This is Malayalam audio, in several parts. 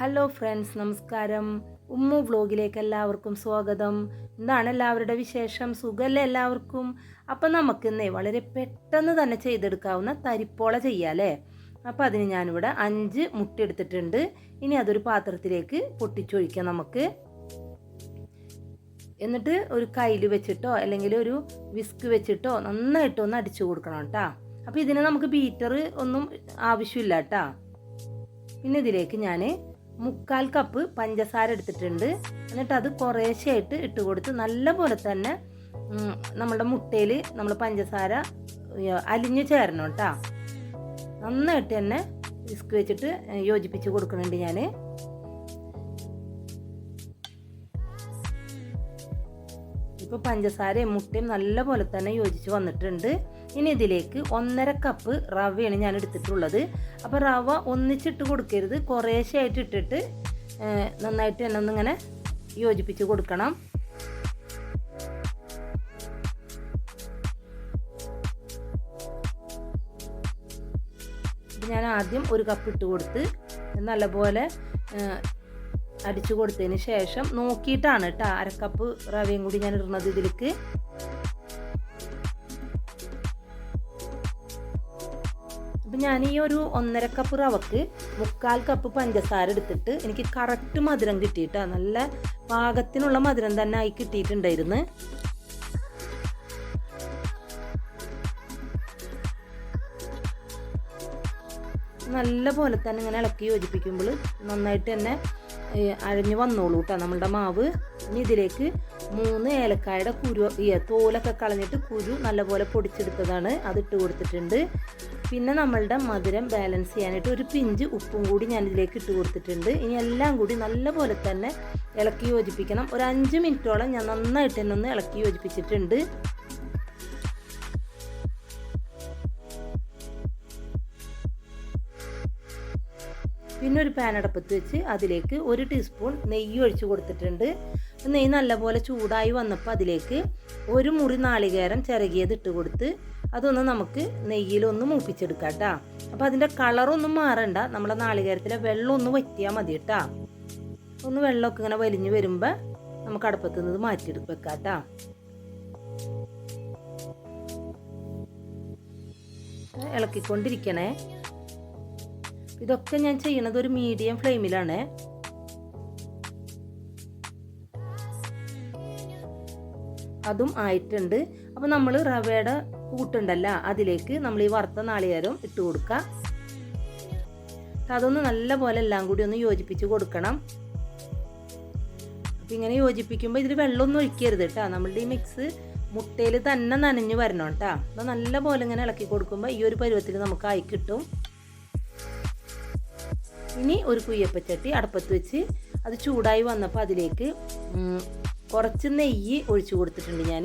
ഹലോ ഫ്രണ്ട്സ് നമസ്കാരം. ഉമ്മു വ്ലോഗിലേക്ക് എല്ലാവർക്കും സ്വാഗതം. എന്താണ് എല്ലാവരുടെ വിശേഷം. സുഖമല്ലേ എല്ലാവർക്കും? അപ്പം നമുക്കിന്നേ വളരെ പെട്ടെന്ന് തന്നെ ചെയ്തെടുക്കാവുന്ന തരിപ്പോള ചെയ്യാല്ലേ? അപ്പം അതിന് ഞാനിവിടെ അഞ്ച് മുട്ട എടുത്തിട്ടുണ്ട് ഇനി അതൊരു പാത്രത്തിലേക്ക് പൊട്ടിച്ചൊഴിക്കാം നമുക്ക്. എന്നിട്ട് ഒരു കയ്യിൽ വെച്ചിട്ടോ അല്ലെങ്കിൽ ഒരു വിസ്ക് വെച്ചിട്ടോ നന്നായിട്ട് ഒന്ന് അടിച്ചു കൊടുക്കണം കേട്ടോ. അപ്പോൾ ഇതിന് നമുക്ക് ബീറ്റർ ഒന്നും ആവശ്യമില്ല കേട്ടോ. പിന്നെ ഇതിലേക്ക് ഞാൻ മുക്കാൽ കപ്പ് പഞ്ചസാര എടുത്തിട്ടുണ്ട്. എന്നിട്ട് അത് കുറേശ്ശെയായിട്ട് ഇട്ട് കൊടുത്ത് നല്ലപോലെ തന്നെ നമ്മുടെ മുട്ടയിൽ നമ്മൾ പഞ്ചസാര അലിഞ്ഞു ചേരണം കേട്ടോ. നന്നായിട്ട് തന്നെ വിസ്ക് വെച്ചിട്ട് യോജിപ്പിച്ച് കൊടുക്കുന്നുണ്ട് ഞാൻ ഇപ്പോൾ പഞ്ചസാരയും മുട്ടയും നല്ലപോലെ തന്നെ യോജിച്ച് വന്നിട്ടുണ്ട്. ഇനി ഇതിലേക്ക് ഒന്നര കപ്പ് റവയാണ് ഞാൻ എടുത്തിട്ടുള്ളത്. അപ്പോൾ റവ ഒന്നിച്ചിട്ട് കൊടുക്കരുത്. കുറേശ്ശായിട്ട് ഇട്ടിട്ട് നന്നായിട്ട് തന്നെ ഒന്നിങ്ങനെ യോജിപ്പിച്ച് കൊടുക്കണം. ഞാൻ ആദ്യം ഒരു കപ്പ് ഇട്ട് കൊടുത്ത് നല്ലപോലെ അടിച്ചു കൊടുത്തതിന് ശേഷം നോക്കിയിട്ടാണ് കേട്ടോ അരക്കപ്പ് റവയും കൂടി ഞാൻ ഇടുന്നത് ഇതിലേക്ക്. അപ്പം ഞാൻ ഈ ഒരു ഒന്നര കപ്പ് റവക്ക് മുക്കാൽ കപ്പ് പഞ്ചസാര എടുത്തിട്ട് എനിക്ക് കറക്റ്റ് മധുരം കിട്ടിയിട്ടാ. നല്ല പാകത്തിനുള്ള മധുരം തന്നെ ആയി കിട്ടിയിട്ടുണ്ടായിരുന്നു. നല്ല പോലെ തന്നെ ഇങ്ങനെ ഇളക്കി യോജിപ്പിക്കുമ്പോൾ നന്നായിട്ട് തന്നെ അഴിഞ്ഞു വന്നോളൂ കേട്ടോ നമ്മളുടെ മാവ്. ഇനി ഇതിലേക്ക് മൂന്ന് ഏലക്കായുടെ കുരു തോലൊക്കെ കളഞ്ഞിട്ട് കുരു നല്ലപോലെ പൊടിച്ചെടുത്തതാണ്. അത് ഇട്ട് കൊടുത്തിട്ടുണ്ട്. പിന്നെ നമ്മളുടെ മധുരം ബാലൻസ് ചെയ്യാനായിട്ട് ഒരു പിഞ്ച് ഉപ്പും കൂടി ഞാൻ ഇതിലേക്ക് ഇട്ട് കൊടുത്തിട്ടുണ്ട്. ഇനി എല്ലാം കൂടി നല്ലപോലെ തന്നെ ഇളക്കി യോജിപ്പിക്കണം. ഒരു അഞ്ച് മിനിറ്റോളം ഞാൻ നന്നായിട്ട് തന്നെ ഒന്ന് ഇളക്കി യോജിപ്പിച്ചിട്ടുണ്ട്. പിന്നെ ഒരു പാൻ അടപ്പത്ത് വെച്ച് അതിലേക്ക് ഒരു ടീസ്പൂൺ നെയ്യ് ഒഴിച്ചു കൊടുത്തിട്ടുണ്ട്. നെയ്യ് നല്ലപോലെ ചൂടായി വന്നപ്പോൾ അതിലേക്ക് ഒരു മുറി നാളികേരം ചിരകിയത് ഇട്ട് കൊടുത്ത് അതൊന്ന് നമുക്ക് നെയ്യിലൊന്ന് മൂപ്പിച്ചെടുക്കാം കേട്ടോ അപ്പോൾ അതിന്റെ കളറൊന്നും മാറണ്ട. നമ്മളെ നാളികേരത്തിലെ വെള്ളം ഒന്ന് വറ്റിയാൽ മതി കേട്ടോ ഒന്ന് വെള്ളമൊക്കെ ഇങ്ങനെ വലിഞ്ഞു വരുമ്പോൾ നമുക്ക് അടുപ്പത്ത് നിന്ന് മാറ്റിയെടുത്ത് വെക്കാം കേട്ടോ ഇളക്കിക്കൊണ്ടിരിക്കണേ. ഇതൊക്കെ ഞാൻ ചെയ്യണത് ഒരു മീഡിയം ഫ്ലെയിമിലാണ്. അതും ആയിട്ടുണ്ട്. അപ്പോൾ നമ്മൾ റവയുടെ കൂട്ടുണ്ടല്ല അതിലേക്ക് നമ്മൾ ഈ വറുത്ത നാളികേരം ഇട്ട് കൊടുക്കുക അതൊന്ന് നല്ല പോലെ എല്ലാം കൂടി ഒന്ന് യോജിപ്പിച്ച് കൊടുക്കണം. അപ്പം ഇങ്ങനെ യോജിപ്പിക്കുമ്പോൾ ഇതിൽ വെള്ളമൊന്നും ഒഴിക്കരുത് കേട്ടോ നമ്മളുടെ ഈ മിക്സ് മുട്ടയിൽ തന്നെ നനഞ്ഞു വരണം കേട്ടോ അപ്പോൾ നല്ല പോലെ ഇങ്ങനെ ഇളക്കി കൊടുക്കുമ്പോൾ ഈ ഒരു പരുവത്തിൽ നമുക്ക് ആയി കിട്ടും. ഇനി ഒരു കുയ്യപ്പച്ചട്ടി അടുപ്പത്ത് വെച്ച് അത് ചൂടായി വന്നപ്പോൾ അതിലേക്ക് കുറച്ച് നെയ്യ് ഒഴിച്ചു കൊടുത്തിട്ടുണ്ട് ഞാൻ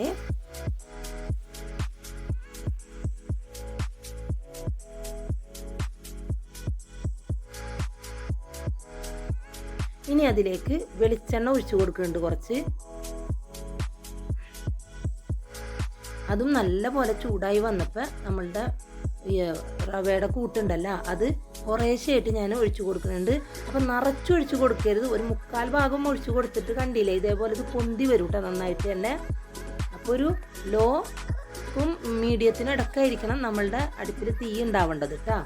ഇനി അതിലേക്ക് വെളിച്ചെണ്ണ ഒഴിച്ചു കൊടുക്കുന്നുണ്ട് കുറച്ച്. അതും നല്ല പോലെ ചൂടായി വന്നപ്പോൾ നമ്മളുടെ റവയുടെ കൂട്ടുണ്ടല്ല അത് കുറേശ്ശായിട്ട് ഞാൻ ഒഴിച്ചു കൊടുക്കുന്നുണ്ട്. അപ്പം നിറച്ചൊഴിച്ചു കൊടുക്കരുത്. ഒരു മുക്കാൽ ഭാഗം ഒഴിച്ചു കൊടുത്തിട്ട് കണ്ടില്ലേ ഇതേപോലെ ഇത് പൊന്തി വരും കേട്ടോ നന്നായിട്ട് തന്നെ. അപ്പോൾ ഒരു ലോ ഉം മീഡിയത്തിന് ഇടക്കായിരിക്കണം നമ്മളുടെ അടുപ്പിൽ തീ ഉണ്ടാവേണ്ടത് കേട്ടോ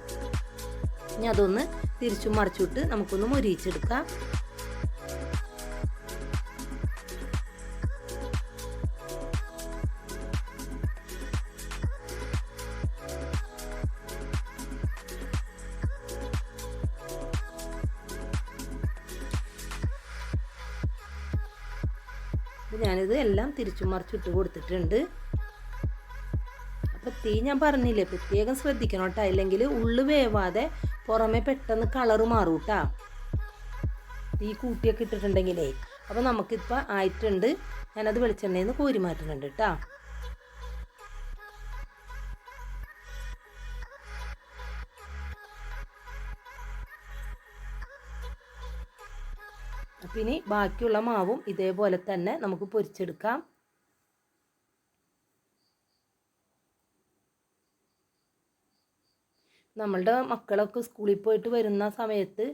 ഇനി അതൊന്ന് തിരിച്ചും മറിച്ചിട്ട് നമുക്കൊന്ന് മുരിയിച്ചെടുക്കാം. അപ്പോൾ ഞാനിത് എല്ലാം തിരിച്ചു മറിച്ചിട്ട് കൊടുത്തിട്ടുണ്ട്. അപ്പോൾ തീ ഞാൻ പറഞ്ഞില്ലേ പ്രത്യേകം ശ്രദ്ധിക്കണം കേട്ടോ. അല്ലെങ്കിൽ ഉള്ളു വേവാതെ പുറമെ പെട്ടെന്ന് കളറ് മാറും കേട്ടോ. തീ കൂട്ടിയൊക്കെ ഇട്ടിട്ടുണ്ടെങ്കിലേ. അപ്പോൾ നമുക്കിപ്പോൾ ആയിട്ടുണ്ട്. ഞാനത് വെളിച്ചെണ്ണയിൽ നിന്ന് കോരി മാറ്റുന്നുണ്ട് കേട്ടോ. അപ്പം ഇനി ബാക്കിയുള്ള മാവും ഇതേപോലെ തന്നെ നമുക്ക് പൊരിച്ചെടുക്കാം. നമ്മളുടെ മക്കളൊക്കെ സ്കൂളിൽ പോയിട്ട് വരുന്ന സമയത്ത്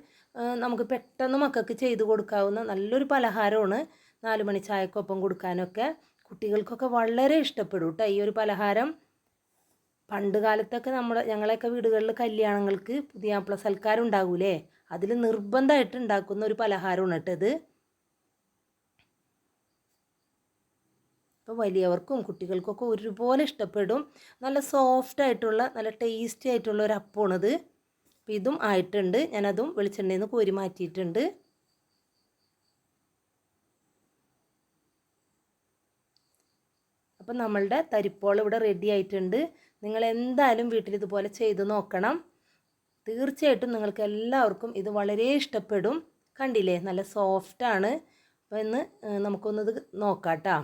നമുക്ക് പെട്ടെന്ന് മക്കൾക്ക് ചെയ്ത് കൊടുക്കാവുന്ന നല്ലൊരു പലഹാരമാണ് നാലുമണി ചായക്കൊപ്പം കൊടുക്കാനൊക്കെ. കുട്ടികൾക്കൊക്കെ വളരെ ഇഷ്ടപ്പെടും കേട്ടോ ഈ ഒരു പലഹാരം. പണ്ട് കാലത്തൊക്കെ നമ്മുടെ ഞങ്ങളെയൊക്കെ വീടുകളിൽ കല്യാണങ്ങൾക്ക് പുതിയാപ്പിള സൽക്കാരം ഉണ്ടാകൂലേ അതിൽ നിർബന്ധമായിട്ട് ഉണ്ടാക്കുന്ന ഒരു പലഹാരമാണ് കേട്ടോ ഇത്. ഇപ്പോൾ വലിയവർക്കും കുട്ടികൾക്കൊക്കെ ഒരുപോലെ ഇഷ്ടപ്പെടും. നല്ല സോഫ്റ്റ് ആയിട്ടുള്ള നല്ല ടേസ്റ്റി ആയിട്ടുള്ള ഒരു അപ്പമാണിത് അപ്പോൾ ഇതും ആയിട്ടുണ്ട്. ഞാനതും വെളിച്ചെണ്ണയിൽ നിന്ന് കോരി മാറ്റിയിട്ടുണ്ട്. അപ്പം നമ്മളുടെ തരിപ്പോൾ ഇവിടെ റെഡി ആയിട്ടുണ്ട്. നിങ്ങൾ എന്തായാലും വീട്ടിൽ ഇതുപോലെ ചെയ്ത് നോക്കണം. തീർച്ചയായിട്ടും നിങ്ങൾക്ക് എല്ലാവർക്കും ഇത് വളരെ ഇഷ്ടപ്പെടും. കണ്ടില്ലേ? നല്ല സോഫ്റ്റാണ് അപ്പോൾ ഇന്ന് നമുക്കൊന്നത് നോക്കാം കേട്ടോ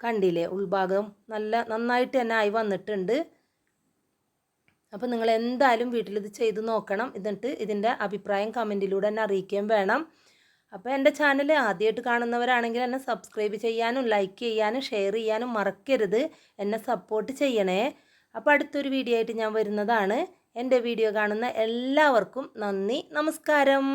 കണ്ടില്ലേ? ഉൾഭാഗം നല്ല നന്നായിട്ട് തന്നെ ആയി വന്നിട്ടുണ്ട്. അപ്പോൾ നിങ്ങൾ എന്തായാലും വീട്ടിലിത് ചെയ്ത് നോക്കണം. എന്നിട്ട് ഇതിന്റെ അഭിപ്രായം കമന്റിലൂടെ തന്നെ അറിയിക്കുകയും വേണം. അപ്പോൾ എന്റെ ചാനൽ ആദ്യമായിട്ട് കാണുന്നവരാണെങ്കിൽ എന്നെ സബ്സ്ക്രൈബ് ചെയ്യാനും ലൈക്ക് ചെയ്യാനും ഷെയർ ചെയ്യാനും മറക്കരുത്. എന്നെ സപ്പോർട്ട് ചെയ്യണേ. അപ്പോൾ അടുത്തൊരു വീഡിയോ ആയിട്ട് ഞാൻ വരുന്നതാണ്. എന്റെ വീഡിയോ കാണുന്ന എല്ലാവർക്കും നന്ദി നമസ്കാരം.